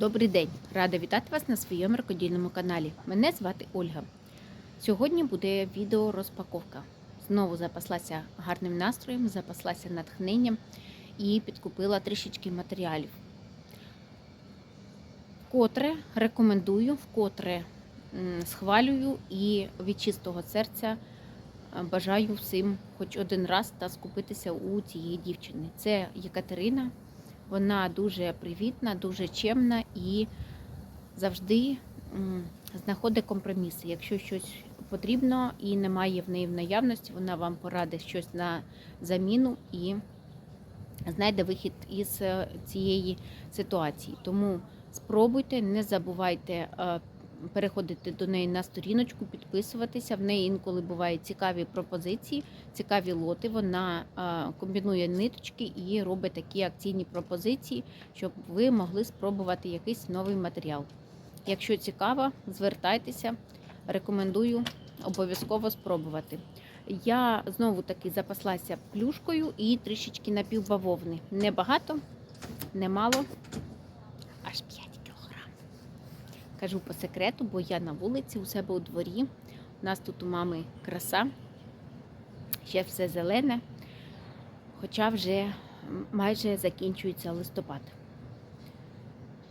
Добрий день! Рада вітати вас на своєму рукодільному каналі. Мене звати Ольга. Сьогодні буде відео розпаковка. Знову запаслася гарним настроєм, запаслася натхненням і підкупила трішечки матеріалів. Вкотре рекомендую, вкотре схвалюю і від чистого серця е, бажаю всім хоч один раз та скупитися у цієї дівчини. Це Єкатерина. Вона дуже привітна, дуже чемна і завжди знаходить компроміси. Якщо щось потрібно і немає в неї в наявності, вона вам порадить щось на заміну і знайде вихід із е, цієї ситуації. Тому спробуйте, не забувайте е, переходити до неї на сторіночку, підписуватися. В неї інколи бувають цікаві пропозиції, цікаві лоти. Вона комбінує ниточки і робить такі акційні пропозиції, щоб ви могли спробувати якийсь новий матеріал. Якщо цікаво, звертайтеся, рекомендую обов'язково спробувати. Я знову таки запаслася плюшкою і трішечки напівбавовни. Небагато, немало, аж 5 кілограм. Кажу по секрету, бо я на вулиці у себе у дворі. У нас тут у мами краса, ще все зелене, хоча вже майже закінчується листопад.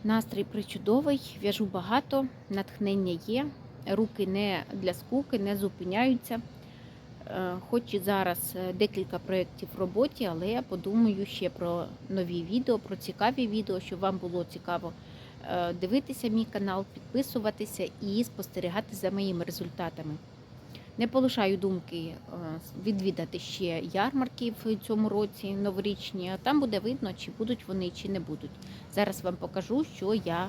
Настрій причудовий, в'яжу багато, натхнення є, руки не для скуки, не зупиняються. Е, Хоч і зараз е, декілька проєктів в роботі, але я подумаю ще про нові відео, про цікаві відео, щоб вам було цікаво дивитися мій канал, підписуватися і спостерігати за моїми результатами. Не полишаю думки е, відвідати ще ярмарки в цьому році новорічні, там буде видно, чи будуть вони, чи не будуть. Зараз вам покажу, що я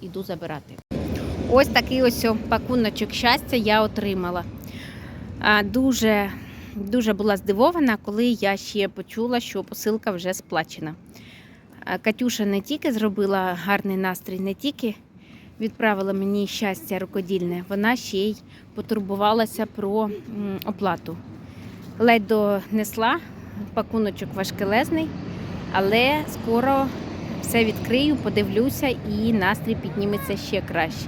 йду забирати. Ось такий ось пакуночок щастя я отримала. Дуже, дуже була здивована, коли я ще почула, що посилка вже сплачена. Катюша не тільки зробила гарний настрій, не тільки відправила мені щастя рукодільне, вона ще й потурбувалася про оплату. Ледь донесла, пакуночок важкелезний, але скоро все відкрию, подивлюся і настрій підніметься ще краще.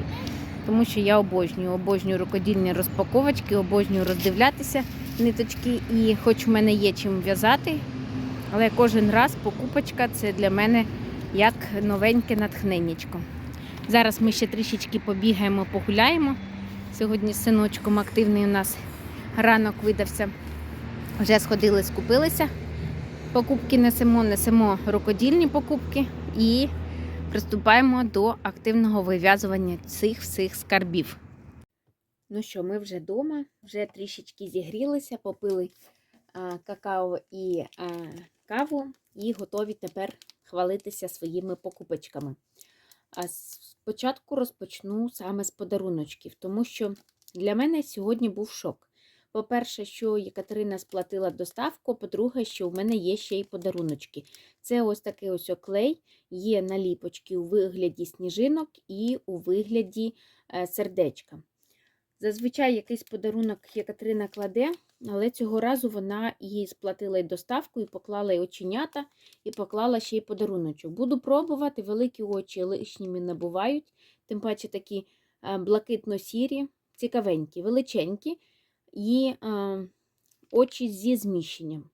Тому що я обожнюю, обожнюю рукодільні розпаковочки, обожнюю роздивлятися ниточки. І хоч в мене є чим в'язати, але кожен раз покупочка це для мене як новеньке натхненнячко. Зараз ми ще трішечки побігаємо, погуляємо. Сьогодні з синочком активний у нас ранок видався. Вже сходили, скупилися. Покупки несемо, несемо рукодільні покупки і приступаємо до активного вив'язування цих всіх скарбів. Ну що, ми вже вдома, вже трішечки зігрілися, попили а, какао і а, каву, і готові тепер хвалитися своїми покупочками. А спочатку розпочну саме з подаруночків, тому що для мене сьогодні був шок. По-перше, що Єкатерина сплатила доставку, по-друге, що в мене є ще й подаруночки. Це ось такий ось оклей, є наліпочки у вигляді сніжинок і у вигляді е, сердечка. Зазвичай якийсь подарунок Єкатерина кладе, але цього разу вона їй сплатила і доставку, і поклала й оченята, і поклала ще й подаруночок. Буду пробувати, великі очі лишніми не бувають, тим паче такі е, блакитно-сірі, цікавенькі, величенькі і е, очі зі зміщенням.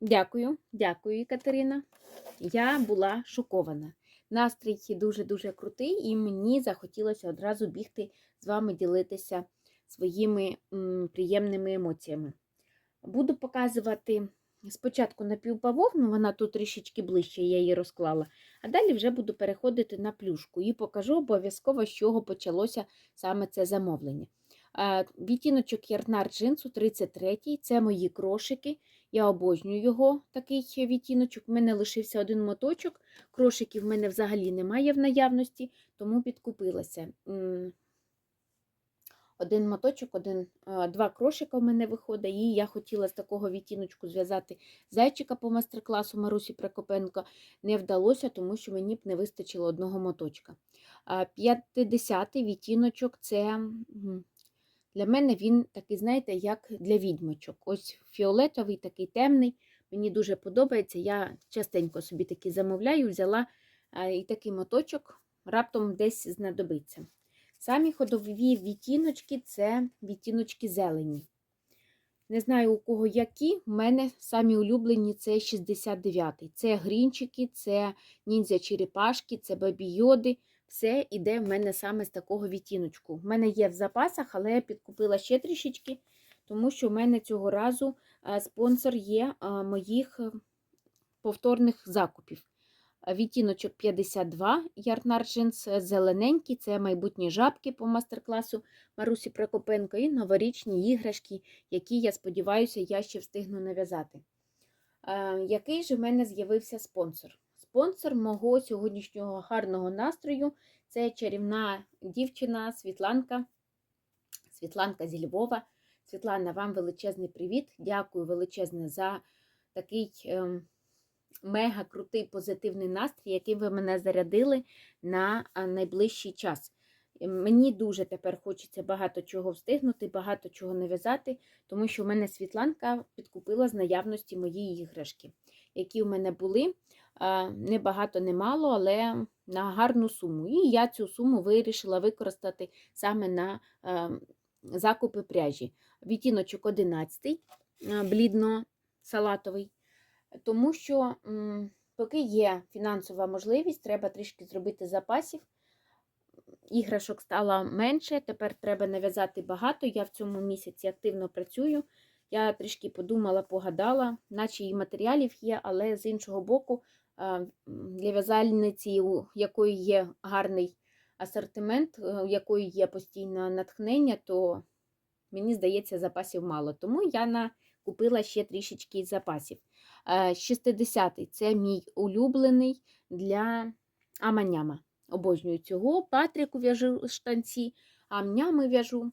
Дякую, дякую, Катерина. Я була шокована. Настрій дуже-дуже крутий, і мені захотілося одразу бігти з вами ділитися своїми приємними емоціями. Буду показувати спочатку напівбавовну, вона тут трішечки ближче, я її розклала, а далі вже буду переходити на плюшку і покажу обов'язково, з чого почалося саме це замовлення. Відтіночок ярнар джинсу 33 це мої крошики. Я обожнюю його, такий відтіночок. У мене лишився один моточок. Крошиків в мене взагалі немає в наявності, тому підкупилася. Один моточок, один, два крошика в мене виходить, і я хотіла з такого відтіночку зв'язати зайчика по майстер-класу Марусі Прокопенко. Не вдалося, тому що мені б не вистачило одного моточка. 50-й відтіночок це. Для мене він такий, знаєте, як для відьмочок. Ось фіолетовий, такий темний. Мені дуже подобається. Я частенько собі такі замовляю, взяла і такий моточок раптом десь знадобиться. Самі ходові відтіночки це відтіночки зелені. Не знаю, у кого які, в мене самі улюблені це 69-й. Це грінчики, це ніндзя черепашки, це бабі-йоди. Все іде в мене саме з такого відтіночку. В мене є в запасах, але я підкупила ще трішечки, тому що в мене цього разу е, спонсор є е, моїх е, повторних закупів. Відтіночок 52 Ярнар Джинс, зелененький, це майбутні жабки по мастер-класу Марусі Прокопенко і новорічні іграшки, які, я сподіваюся, я ще встигну нав'язати. Який же в мене з'явився спонсор? Спонсор мого сьогоднішнього гарного настрою це чарівна дівчина Світланка. Світланка зі Львова. Світлана, вам величезний привіт. Дякую величезне за такий ем, мега крутий позитивний настрій, який ви мене зарядили на найближчий час. Мені дуже тепер хочеться багато чого встигнути, багато чого нав'язати, тому що в мене Світланка підкупила з наявності мої іграшки, які у мене були. А, Не багато, не мало, але на гарну суму. І я цю суму вирішила використати саме на е, закупи пряжі. Відтіночок 11, блідно-салатовий. Тому що поки є фінансова можливість, треба трішки зробити запасів. Іграшок стало менше, тепер треба нав'язати багато. Я в цьому місяці активно працюю. Я трішки подумала, погадала, наче і матеріалів є, але з іншого боку, для в'язальниці, у якої є гарний асортимент, е, у якої є постійне натхнення, то мені здається, запасів мало. Тому я на... купила ще трішечки запасів. 60-й це мій улюблений для аманяма. Обожнюю цього. Патріку в'яжу штанці, амнями в'яжу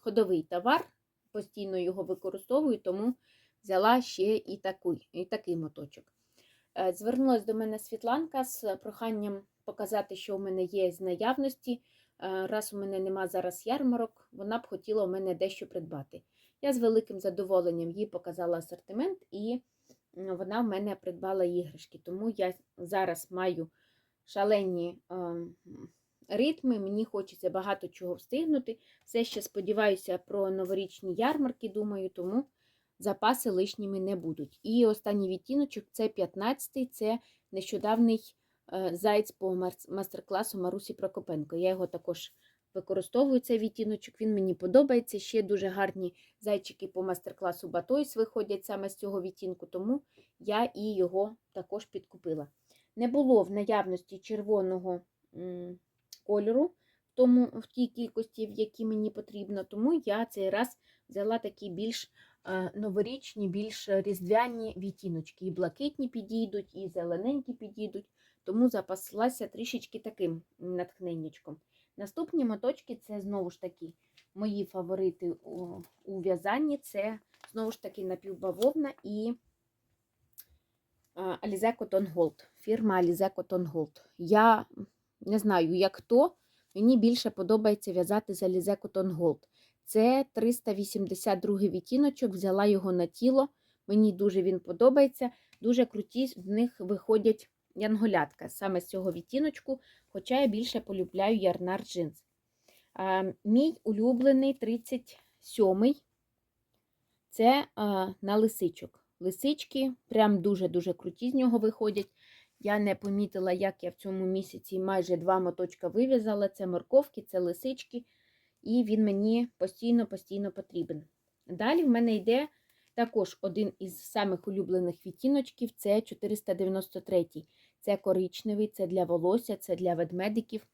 ходовий товар, постійно його використовую, тому взяла ще і такий, і такий моточок. Е, Звернулася до мене Світланка з проханням показати, що у мене є з наявності. Е, Раз у мене нема зараз ярмарок, вона б хотіла у мене дещо придбати. Я з великим задоволенням їй показала асортимент, і вона в мене придбала іграшки. Тому я зараз маю шалені е, ритми, мені хочеться багато чого встигнути. Все ще сподіваюся про новорічні ярмарки, думаю, тому запаси лишніми не будуть. І останній відтіночок це 15-й, це нещодавний е, зайць по мастер-класу Марусі Прокопенко. Я його також використовую цей відтіночок, він мені подобається. Ще дуже гарні зайчики по мастер-класу Батойс виходять саме з цього відтінку, тому я і його також підкупила. Не було в наявності червоного кольору в, тому, в тій кількості, в якій мені потрібно, тому я цей раз взяла такі більш новорічні, більш різдвяні відтіночки. І блакитні підійдуть, і зелененькі підійдуть, тому запаслася трішечки таким натхненнячком. Наступні моточки це знову ж таки мої фаворити у, в'язанні. Це знову ж таки напівбавовна і а, Alize Cotton Gold. Фірма Alize Cotton Gold. Я не знаю, як хто, мені більше подобається в'язати з Alize Cotton Gold. Це 382 відтіночок, взяла його на тіло. Мені дуже він подобається. Дуже круті з них виходять янголятка саме з цього відтіночку, хоча я більше полюбляю ярнар джинс. А, мій улюблений 37-й це а, на лисичок. Лисички прям дуже-дуже круті з нього виходять. Я не помітила, як я в цьому місяці майже два моточка вив'язала. Це морковки, це лисички, і він мені постійно-постійно потрібен. Далі в мене йде також один із самих улюблених відтіночків це 493. Це коричневий, це для волосся, це для ведмедиків.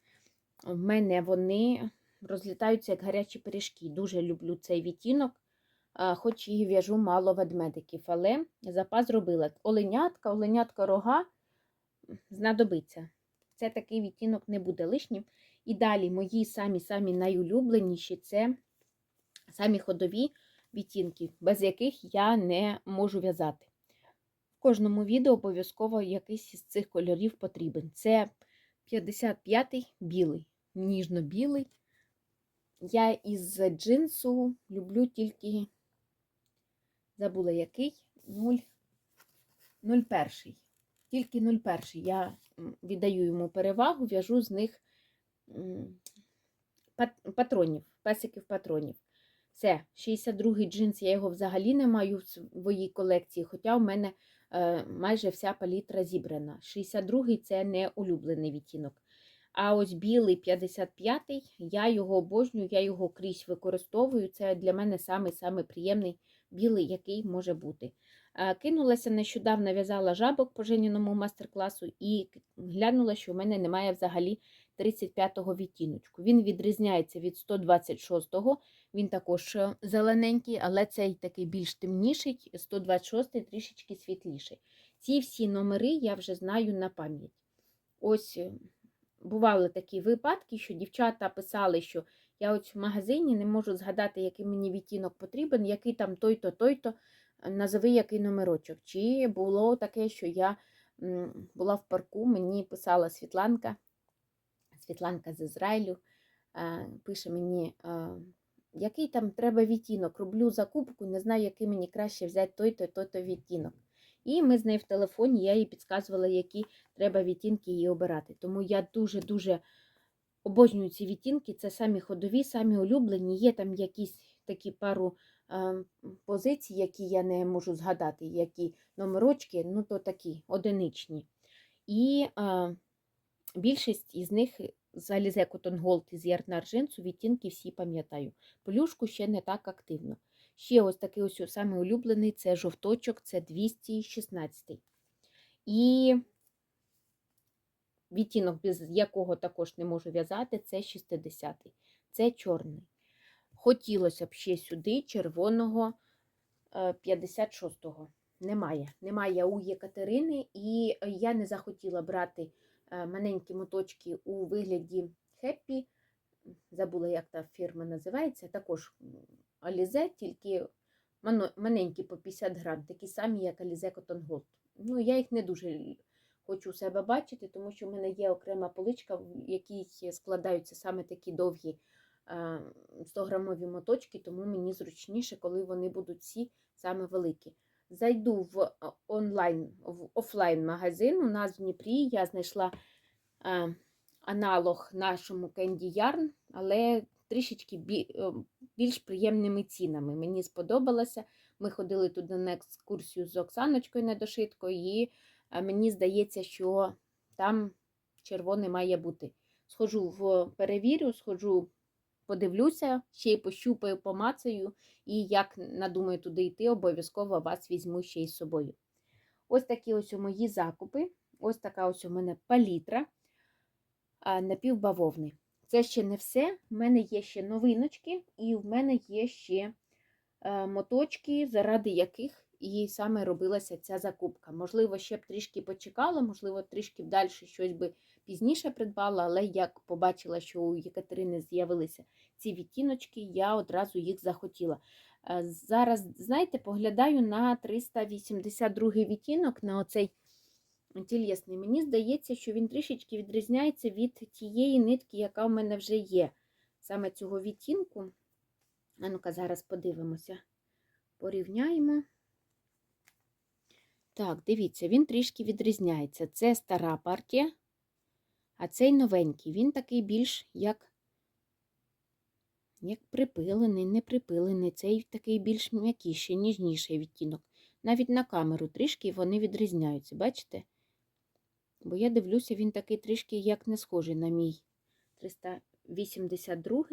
В мене вони розлітаються як гарячі пиріжки. Дуже люблю цей відтінок, хоч і в'яжу мало ведмедиків, але запас зробила. Оленятка, оленятка рога знадобиться. Це такий відтінок не буде лишнім. І далі мої самі-самі найулюбленіші це самі ходові відтінки, без яких я не можу в'язати. В кожному відео обов'язково якийсь із цих кольорів потрібен. Це 55-й білий, ніжно-білий. Я із джинсу люблю тільки, забула який, 0, 01. Тільки 01 я віддаю йому перевагу, в'яжу з них патронів, песиків патронів. Це 62-й джинс, я його взагалі не маю в своїй колекції, хоча в мене е, майже вся палітра зібрана. 62-й це не улюблений відтінок. А ось білий 55-й, я його обожнюю, я його крізь використовую. Це для мене самий-самий приємний білий, який може бути. Е, Кинулася нещодавно, в'язала жабок по Женіному мастер-класу і глянула, що в мене немає взагалі 35-го відтіночку. Він відрізняється від 126-го, він також е, зелененький, але цей такий більш темніший, 126-й трішечки світліший. Ці всі номери я вже знаю на пам'ять. Ось е, бували такі випадки, що дівчата писали, що я ось в магазині не можу згадати, який мені відтінок потрібен, який там той-то, той-то, назови який номерочок. Чи було таке, що я була в парку, мені писала Світланка, Світланка з Ізраїлю, е, пише мені, е, який там треба відтінок, роблю закупку, не знаю, який мені краще взяти той-то, той-то відтінок. І ми з нею в телефоні, я їй підказувала, які треба відтінки їй обирати. Тому я дуже-дуже обожнюю ці відтінки. Це самі ходові, самі улюблені. Є там якісь такі пару е, позицій, які я не можу згадати, які номерочки, ну то такі одиничні. І більшість із них з Alize Cotton Gold і з відтінки всі пам'ятаю. Плюшку ще не так активно. Ще ось такий ось самий улюблений це жовточок, це 216. І відтінок, без якого також не можу в'язати, це 60. Це чорний. Хотілося б ще сюди червоного е, 56-го. Немає. Немає у Єкатерини, і я не захотіла брати е, маленькі моточки у вигляді Хеппі. Забула, як та фірма називається. Також Alize, тільки маленькі по 50 грам, такі самі, як Alize Cotton Gold. Ну, я їх не дуже хочу у себе бачити, тому що в мене є окрема поличка, в якій складаються саме такі довгі 100-грамові моточки, тому мені зручніше, коли вони будуть всі саме великі. Зайду в е, онлайн, в офлайн магазин. У нас в Дніпрі я знайшла е, аналог нашому Candy Yarn, але трішечки е, більш приємними цінами. Мені сподобалося. Ми ходили туди на екскурсію з Оксаночкою недошиткою, і е, мені здається, що там червоний має бути. Схожу в перевірю, схожу, подивлюся, ще й пощупаю, помацаю, і як надумаю туди йти, обов'язково вас візьму ще із собою. Ось такі ось у мої закупи. Ось така ось у мене палітра напівбавовни. Це ще не все. У мене є ще новиночки, і в мене є ще е, моточки, заради яких і саме робилася ця закупка. Можливо, ще б трішки почекала, можливо, трішки далі щось би пізніше придбала, але як побачила, що у Єкатерини з'явилися ці відтіночки, я одразу їх захотіла. Е, Зараз, знаєте, поглядаю на 382 відтінок, на оцей тілесний. Мені здається, що він трішечки відрізняється від тієї нитки, яка в мене вже є. Саме цього відтінку. А ну-ка, зараз подивимося. Порівняємо. Так, дивіться, він трішки відрізняється. Це стара партія, а цей новенький. Він такий більш як, як припилений, не припилений. Цей такий більш м'якіший, ніжніший відтінок. Навіть на камеру трішки вони відрізняються, бачите? Бо я дивлюся, він такий трішки як не схожий на мій 382,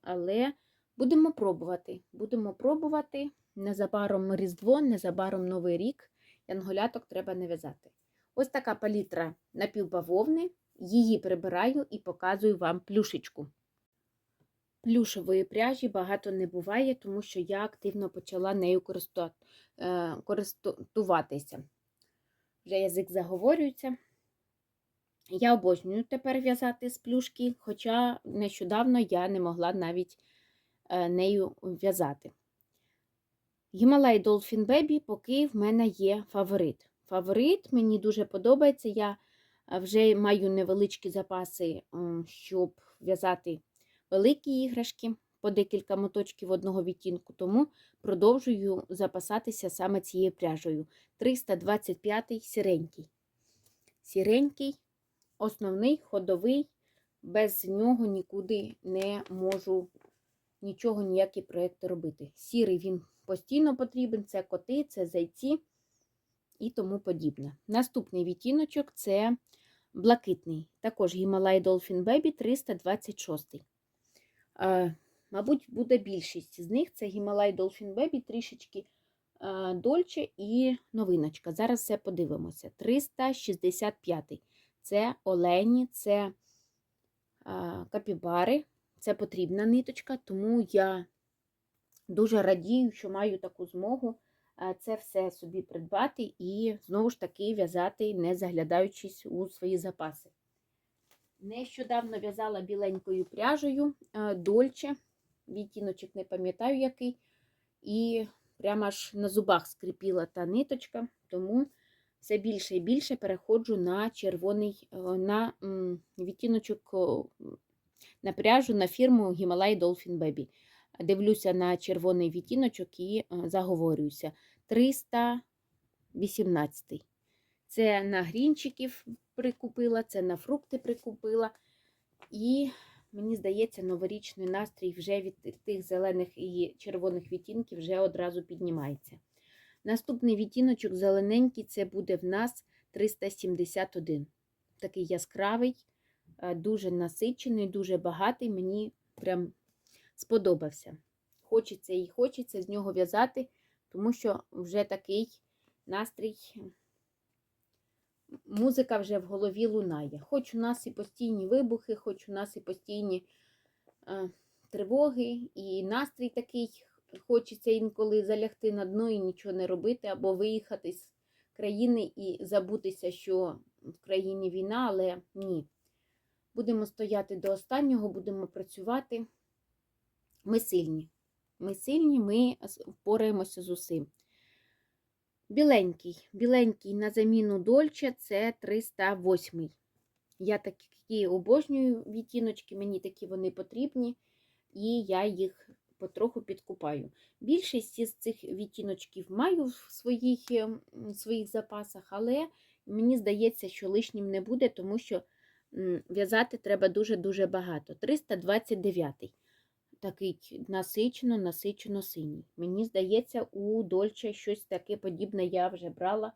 але будемо пробувати. Будемо пробувати. Незабаром Різдво, незабаром Новий рік. Янголяток треба не в'язати. Ось така палітра напівбавовни. Її прибираю і показую вам плюшечку. Плюшової пряжі багато не буває, тому що я активно почала нею е, користуватися. Вже язик заговорюється. Я обожнюю тепер в'язати з плюшки, хоча нещодавно я не могла навіть е, нею в'язати. Himalaya Dolphin Baby поки в мене є фаворит. Фаворит мені дуже подобається. Я вже маю невеличкі запаси, щоб в'язати великі іграшки по декілька моточків одного відтінку, тому продовжую запасатися саме цією пряжею. 325 сіренький. Сіренький основний ходовий, без нього нікуди не можу нічого, ніякі проекти робити. Сірий він постійно потрібен, це коти, це зайці і тому подібне. Наступний відтіночок це блакитний. Також Himalaya Dolphin Baby 326. Е, мабуть, буде більшість з них. Це Himalaya Dolphin Baby, трішечки е, дольче і новиночка. Зараз все подивимося. 365. Це олені, це е, капібари, це потрібна ниточка, тому я дуже радію, що маю таку змогу це все собі придбати і знову ж таки в'язати, не заглядаючись у свої запаси. Нещодавно в'язала біленькою пряжею е, дольче, відтіночок не пам'ятаю який, і прямо аж на зубах скрипіла та ниточка, тому все більше і більше переходжу на червоний е, на відтіночок на пряжу на фірму Himalaya Dolphin Baby. Дивлюся на червоний відтіночок і е, заговорююся. 318. Це на грінчиків прикупила, це на фрукти прикупила. І мені здається, новорічний настрій вже від тих зелених і червоних відтінків вже одразу піднімається. Наступний відтіночок зелененький це буде в нас 371. Такий яскравий, е, дуже насичений, дуже багатий. Мені прям сподобався. Хочеться і хочеться з нього в'язати, тому що вже такий настрій, музика вже в голові лунає. Хоч у нас і постійні вибухи, хоч у нас і постійні е, тривоги, і настрій такий, хочеться інколи залягти на дно і нічого не робити, або виїхати з країни і забутися, що в країні війна, але ні. Будемо стояти до останнього, будемо працювати. Ми сильні. Ми сильні, ми впораємося з усім. Біленький. Біленький на заміну Дольче це 308. Я такі обожнюю відтіночки, мені такі вони потрібні, і я їх потроху підкупаю. Більшість із цих відтіночків маю в своїх, ем, в своїх запасах, але мені здається, що лишнім не буде, тому що в'язати треба дуже-дуже багато. 329 такий насичено, насичено синій. Мені здається, у Дольче щось таке подібне я вже брала.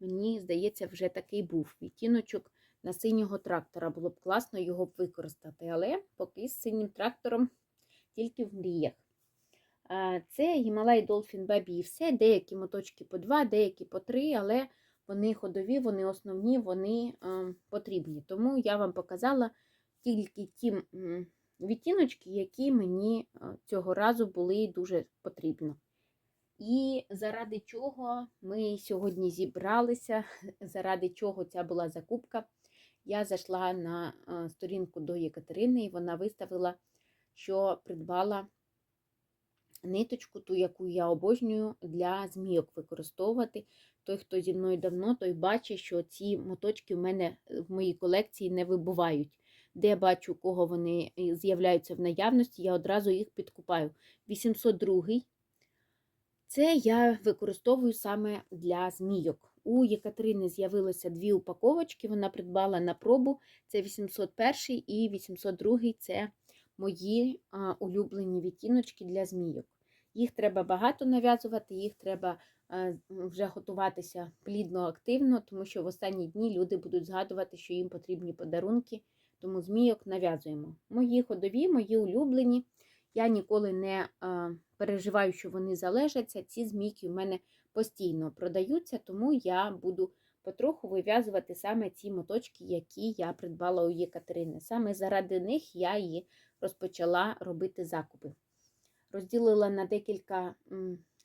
Мені здається, вже такий був відтіночок на синього трактора. Було б класно його використати, але поки з синім трактором тільки в мріях. Це Himalaya Dolphin Baby і все. Деякі моточки по два, деякі по три, але вони ходові, вони основні, вони потрібні. Тому я вам показала тільки ті відтіночки, які мені цього разу були дуже потрібні. І заради чого ми сьогодні зібралися, заради чого ця була закупка, я зайшла на сторінку до Єкатерини, і вона виставила, що придбала ниточку, ту, яку я обожнюю, для змійок використовувати. Той, хто зі мною давно, той бачить, що ці моточки в мене в моїй колекції не вибувають де бачу, кого вони е, з'являються в наявності, я одразу їх підкупаю. 802 це я використовую саме для змійок. У Єкатерини з'явилося дві упаковочки, вона придбала на пробу. Це 801 і 802 це мої улюблені відтіночки для змійок. Їх треба багато нав'язувати, їх треба а, вже готуватися плідно, активно, тому що в останні дні люди будуть згадувати, що їм потрібні подарунки тому змійок нав'язуємо. Мої ходові, мої улюблені. Я ніколи не а, переживаю, що вони залежаться. Ці змійки в мене постійно продаються, тому я буду потроху вив'язувати саме ці моточки, які я придбала у Єкатерини. Саме заради них я її розпочала робити закупи. Розділила на декілька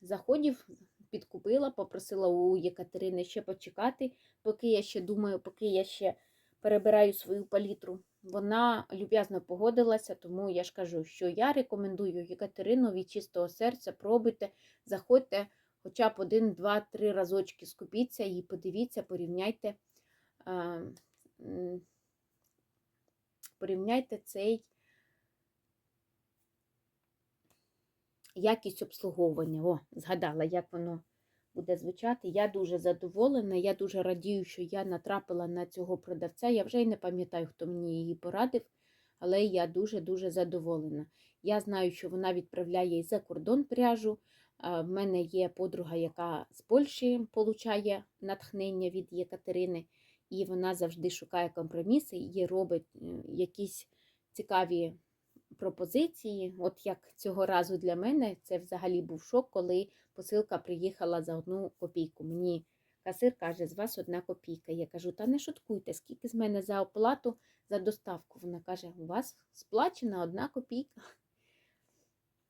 заходів, підкупила, попросила у Єкатерини ще почекати, поки я ще думаю, поки я ще перебираю свою палітру. Вона люб'язно погодилася, тому я ж кажу, що я рекомендую Єкатерину від чистого серця, пробуйте, заходьте хоча б один, два, три разочки скупіться і подивіться, порівняйте, порівняйте цей якість обслуговування. О, згадала, як воно буде звучати. Я дуже задоволена, я дуже радію, що я натрапила на цього продавця. Я вже й не пам'ятаю, хто мені її порадив, але я дуже-дуже задоволена. Я знаю, що вона відправляє за кордон пряжу. В мене є подруга, яка з Польщі получає натхнення від Єкатерини, і вона завжди шукає компроміси і робить е, якісь цікаві пропозиції. От як цього разу для мене це взагалі був шок, коли посилка приїхала за одну копійку. Мені касир каже, з вас одна копійка. Я кажу, та не шуткуйте, скільки з мене за оплату за доставку. Вона каже, у вас сплачена одна копійка.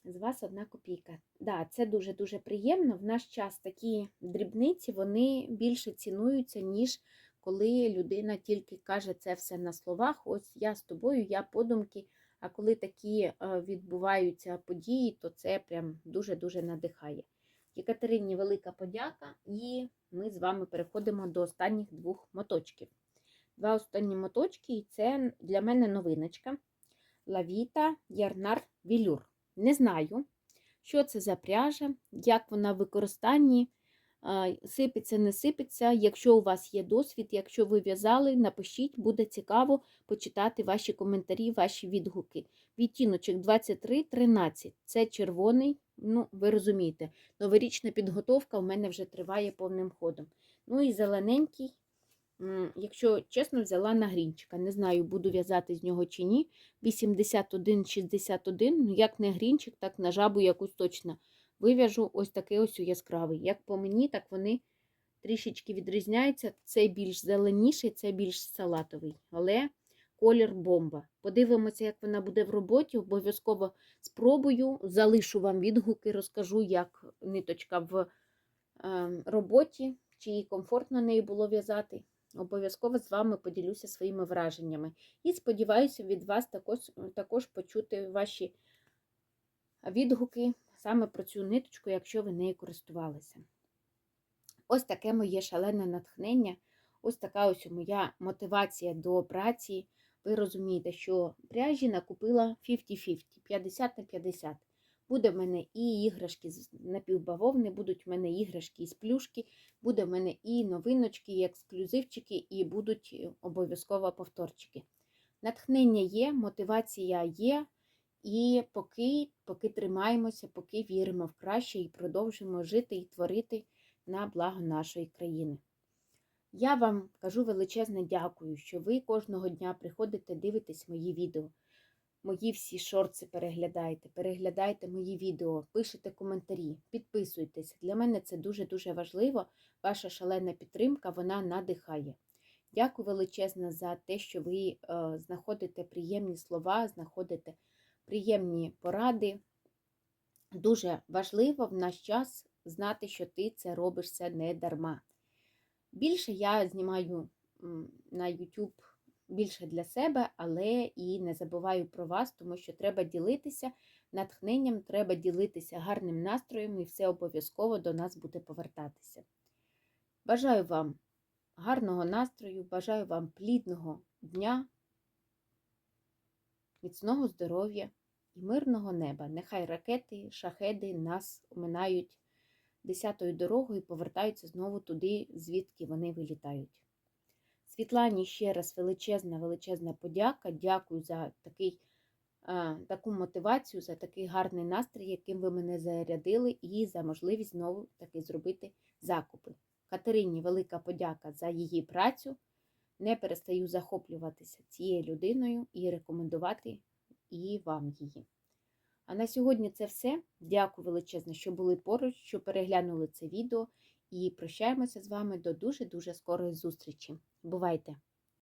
З вас одна копійка. Да, це дуже-дуже приємно. В наш час такі дрібниці вони більше цінуються, ніж коли людина тільки каже це все на словах. Ось я з тобою, я подумки. А коли такі е, відбуваються події, то це прям дуже-дуже надихає. Єкатерині велика подяка, і ми з вами переходимо до останніх двох моточків. Два останні моточки, і це для мене новиночка. Лавіта Ярнар Вілюр. Не знаю, що це за пряжа, як вона в використанні, сипеться, не сипеться. Якщо у вас є досвід, якщо ви в'язали, напишіть, буде цікаво почитати ваші коментарі, ваші відгуки. Відтіночок 23-13. Це червоний, ну, ви розумієте, новорічна підготовка у мене вже триває повним ходом. Ну і зелененький, якщо чесно, взяла на грінчика. Не знаю, буду в'язати з нього чи ні. 81-61, ну як не грінчик, так на жабу якусь точно вив'яжу ось такий ось яскравий. Як по мені, так вони трішечки відрізняються. Це більш зеленіший, це більш салатовий. Але колір бомба. Подивимося, як вона буде в роботі. Обов'язково спробую, залишу вам відгуки, розкажу, як ниточка в е, роботі, чи їй комфортно нею було в'язати. Обов'язково з вами поділюся своїми враженнями. І сподіваюся, від вас також, також почути ваші відгуки саме про цю ниточку, якщо ви нею користувалися. Ось таке моє шалене натхнення, ось така ось моя мотивація до праці. Ви розумієте, що пряжі накупила 50-50, 50 на 50. Буде в мене і іграшки з напівбавовни, будуть в мене іграшки із плюшки, буде в мене і новиночки, і ексклюзивчики, і будуть обов'язково повторчики. Натхнення є, мотивація є, і поки, поки тримаємося, поки віримо в краще і продовжуємо жити і творити на благо нашої країни. Я вам кажу величезне дякую, що ви кожного дня приходите, дивитесь мої відео. Мої всі шорти переглядаєте, переглядайте мої відео, пишете коментарі, підписуйтесь. Для мене це дуже-дуже важливо. Ваша шалена підтримка, вона надихає. Дякую величезне за те, що ви е, знаходите приємні слова, знаходите приємні поради. Дуже важливо в наш час знати, що ти це робиш це не дарма. Більше я знімаю на YouTube більше для себе, але і не забуваю про вас, тому що треба ділитися натхненням, треба ділитися гарним настроєм, і все обов'язково до нас буде повертатися. Бажаю вам гарного настрою, бажаю вам плідного дня, міцного здоров'я і мирного неба. Нехай ракети, шахеди нас оминають десятою дорогою і повертаються знову туди, звідки вони вилітають. Світлані ще раз величезна, величезна подяка. Дякую за такий, таку мотивацію, за такий гарний настрій, яким ви мене зарядили, і за можливість знову таки зробити закупи. Катерині велика подяка за її працю. Не перестаю захоплюватися цією людиною і рекомендувати і вам її. А на сьогодні це все. Дякую величезно, що були поруч, що переглянули це відео. І прощаємося з вами до дуже-дуже скорої зустрічі. Бувайте!